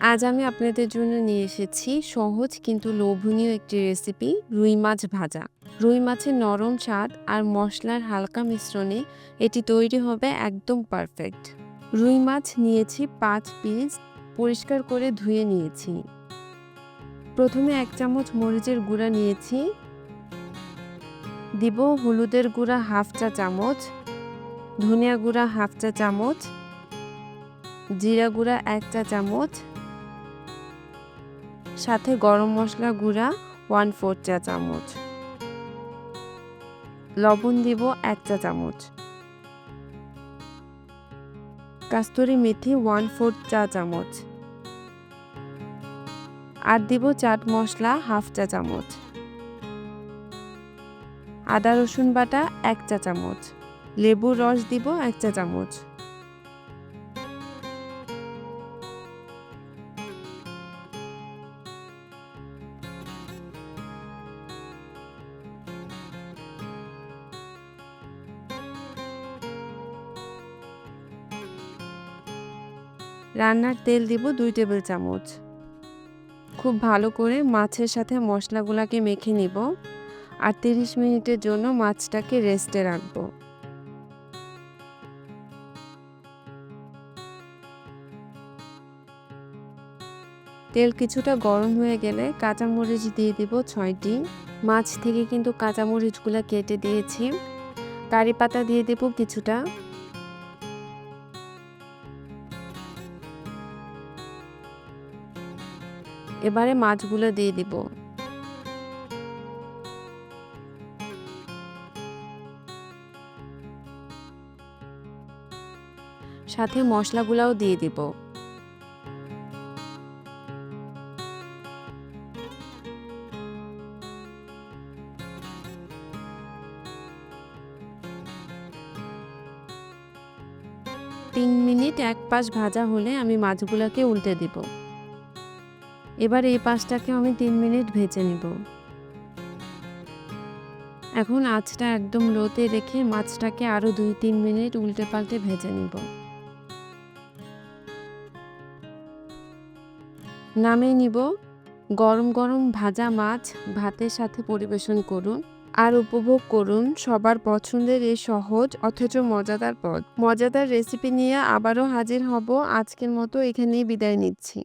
আজ আমি আপনাদের জন্য নিয়ে এসেছি সহজ কিন্তু লোভনীয় একটি রেসিপি রুই মাছ ভাজা। রুই মাছের নরম স্বাদ আর মশলার হালকা মিশ্রণে এটি তৈরি হবে একদম পারফেক্ট রুই মাছ নিয়েছি পাঁচ পিস পরিষ্কার করে ধুয়ে নিয়েছি। প্রথমে এক চামচ মরিচের গুঁড়া নিয়েছি। দিব হলুদের গুঁড়া হাফ চা চামচ, ধনিয়া গুঁড়া হাফ চা চামচ, জিরা গুঁড়া এক চা চামচ সাথে গরম মশলা গুঁড়া ওয়ান ফোর চা চামচ। লবণ দিব এক চা চামচ। কাস্তুরি মেথি ওয়ান ফোর চা চামচ। আর দিব চাট মশলা হাফ চা চামচ। আদা রসুন বাটা এক চা চামচ। লেবুর রস দিব এক চা চামচ। রান্নার তেল দিব দুই টেবিল চামচ। খুব ভালো করে মাছের সাথে মশলাগুলোকে মেখে নিব আর তিরিশ মিনিটের জন্য মাছটাকে রেস্টে রাখব। তেল কিছুটা গরম হয়ে গেলে কাঁচামরিচ দিয়ে দিব ছয়টি। মাছ থেকে কিন্তু কাঁচামরিচগুলো কেটে দিয়েছি। কারি পাতা দিয়ে দেব কিছুটা। এবারে মাছগুলো দিয়ে দিব। সাথে মশলাগুলাও দিয়ে দিব। তিন মিনিট এক পাশ ভাজা হলে আমি মাছগুলোকে উল্টে দিব। এবার এই পাশটাকে আমি তিন মিনিট ভেজে নিব। এখন আঁচটা একদম লোতে রেখে মাছটাকে আরও দুই তিন মিনিট উল্টে পাল্টে ভেজে নিব। নামিয়ে নিব। গরম গরম ভাজা মাছ ভাতের সাথে পরিবেশন করুন আর উপভোগ করুন সবার পছন্দের এই সহজ অথচ মজাদার পদ। মজাদার রেসিপি নিয়ে আবারও হাজির হব। আজকের মতো এখানেই বিদায় নিচ্ছি।